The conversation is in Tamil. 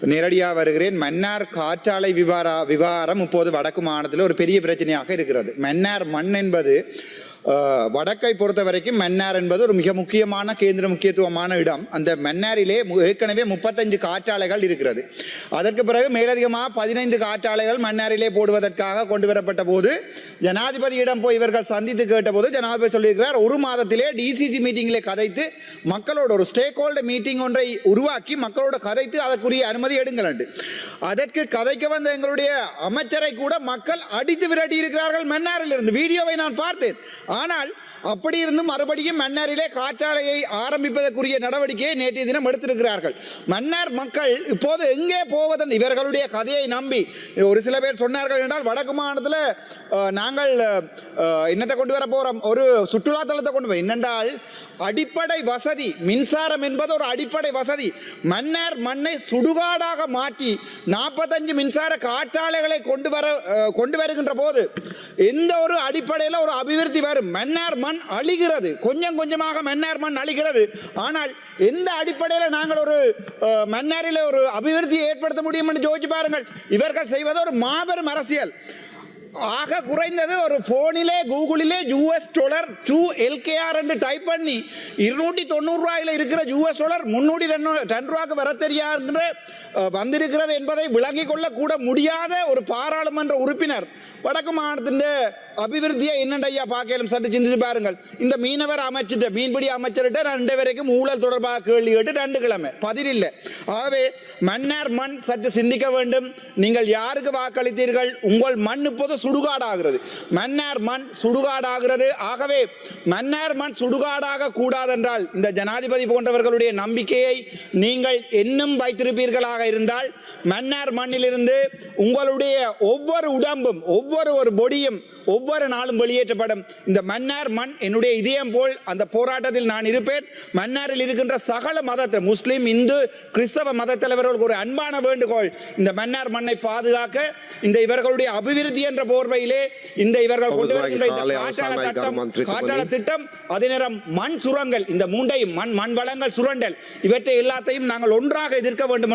நேரடியாக வருகிறேன். மன்னார் காற்றாலை விவாரா விவகாரம் இப்போது வடக்கு மாநிலத்தில் ஒரு பெரிய பிரச்சனையாக இருக்கிறது. மன்னார் மண் என்பது வடக்கை பொறுத்த வரைக்கும் மன்னார் என்பது ஒரு மிக முக்கியமான கேந்திர முக்கியத்துவமான இடம். அந்த மன்னாரிலே ஏற்கனவே முப்பத்தஞ்சு காற்றாலைகள் இருக்கிறது. அதற்கு பிறகு மேலதிகமாக பதினைந்து காற்றாலைகள் மன்னாரிலே போடுவதற்காக கொண்டு வரப்பட்ட போது ஜனாதிபதியிடம் போய் இவர்கள் சந்தித்து கேட்டபோது ஜனாதிபதி சொல்லியிருக்கிறார் ஒரு மாதத்திலே டிசிசி மீட்டிங்கிலே கதைத்து மக்களோட ஒரு ஸ்டேக் ஹோல்டர் மீட்டிங் ஒன்றை உருவாக்கி மக்களோட கதைத்து அதற்குரிய அனுமதி எடுங்கள் என்று. அதற்கு கதைக்க வந்த எங்களுடைய அமைச்சரை கூட மக்கள் அடித்து விரட்டி இருக்கிறார்கள் மன்னாரில் இருந்து வீடியோவை நான் பார்த்தேன். ஆனால் அப்படி இருந்து மறுபடியும் மன்னாரிலே காற்றாலையை ஆரம்பிப்பதற்குரிய நடவடிக்கையை நேற்றைய தினம் எடுத்திருக்கிறார்கள். மன்னார் மக்கள் இப்போது எங்கே போவதன் இவர்களுடைய கதையை நம்பி ஒரு சில பேர் சொன்னார்கள் என்றால் வடக்கு மாநிலத்தில் நாங்கள் என்னத்தை கொண்டு வர போகிறோம் ஒரு சுற்றுலாத்தலத்தை கொண்டு போய். என்னென்றால் அடிப்படை வசதி மின்சாரம் என்பது ஒரு அடிப்படை வசதி. மன்னார் மண்ணை சுடுகாடாக மாற்றி நாற்பத்தஞ்சு மின்சார காற்றாலைகளை கொண்டு வர கொண்டு வருகின்ற போது எந்த ஒரு அடிப்படையில் ஒரு அபிவிருத்தி வரும்? மன்னார் மண் அழிகிறது. கொஞ்சம் கொஞ்சமாக மன்னார் மண் அழிகிறது. ஆனால் எந்த அடிப்படையில் நாங்கள் ஒரு மன்னாரில் ஒரு அபிவிருத்தியை ஏற்படுத்த முடியும் என்று யோசிச்சு பாருங்கள். இவர்கள் செய்வது ஒரு மாபெரும் அரசியல். ஆக குறைந்தது ஒரு ஃபோனிலே கூகுளிலே யூஎஸ் டாலர் டூ எல்கேஆர் என்று டைப் பண்ணி இருநூற்றி தொண்ணூறு ரூபாயில் இருக்கிற யூஎஸ் டாலர் முன்னூற்றி ரெண்டு ரெண்டு ரூபாய்க்கு வர தெரியாதுன்ற வந்திருக்கிறது என்பதை விளங்கிக் கொள்ளக்கூட முடியாத ஒரு பாராளுமன்ற உறுப்பினர் வடக்கு மாநிலத்தின் அபிவிருத்தியை என்னண்டையா பார்க்கலாம் சற்று சிந்திச்சு பாருங்கள். இந்த மீனவர் அமைச்சிட்ட மீன்பிடி அமைச்சர்கிட்ட ரெண்டு வரைக்கும் ஊழல் தொடர்பாக கேள்வி கேட்டு ரெண்டு கிழமை. பதில் இல்லை ஆகவே மன்னார் மண் சற்று சிந்திக்க வேண்டும். நீங்கள் யாருக்கு வாக்களித்தீர்கள்? உங்கள் மண் இப்போது சுடுகாடாகிறது. மன்னார் மண் சுடுகாடாகிறது. ஆகவே மன்னார் மண் சுடுகாடாக கூடாதென்றால் இந்த ஜனாதிபதி போன்றவர்களுடைய நம்பிக்கையை நீங்கள் இன்னும் வைத்திருப்பீர்களாக இருந்தால் மன்னார் மண்ணிலிருந்து உங்களுடைய ஒவ்வொரு உடம்பும் ஒவ்வொரு ஒரு பொடியும் ஒவ்வொரு நாளும் வெளியேற்றப்படும். இந்த மன்னார் மண் என்னுடைய இதயம் போல் அந்த போராட்டத்தில் நான் இருப்பேன். மன்னாரில் இருக்கின்ற சகல மதத்தை முஸ்லிம் இந்து கிறிஸ்தவ மத தலைவர்களுக்கு ஒரு அன்பான வேண்டுகோள். இந்த மன்னார் மண்ணை பாதுகாக்க இந்த இவர்களுடைய அபிவிருத்தி என்ற போர்வையிலே இந்த இவர்கள் கொண்டு வருகின்ற இந்த காற்றால திட்டம் கர்மாந்திரித்துக் காற்றால திட்டம் அதே நேரம் மண் சுரங்கள். இந்த மூண்டையும் மண் மண் வளங்கள் சுரண்டல். இவற்றை எல்லாத்தையும் நாங்கள் ஒன்றாக எதிர்க்க வேண்டும்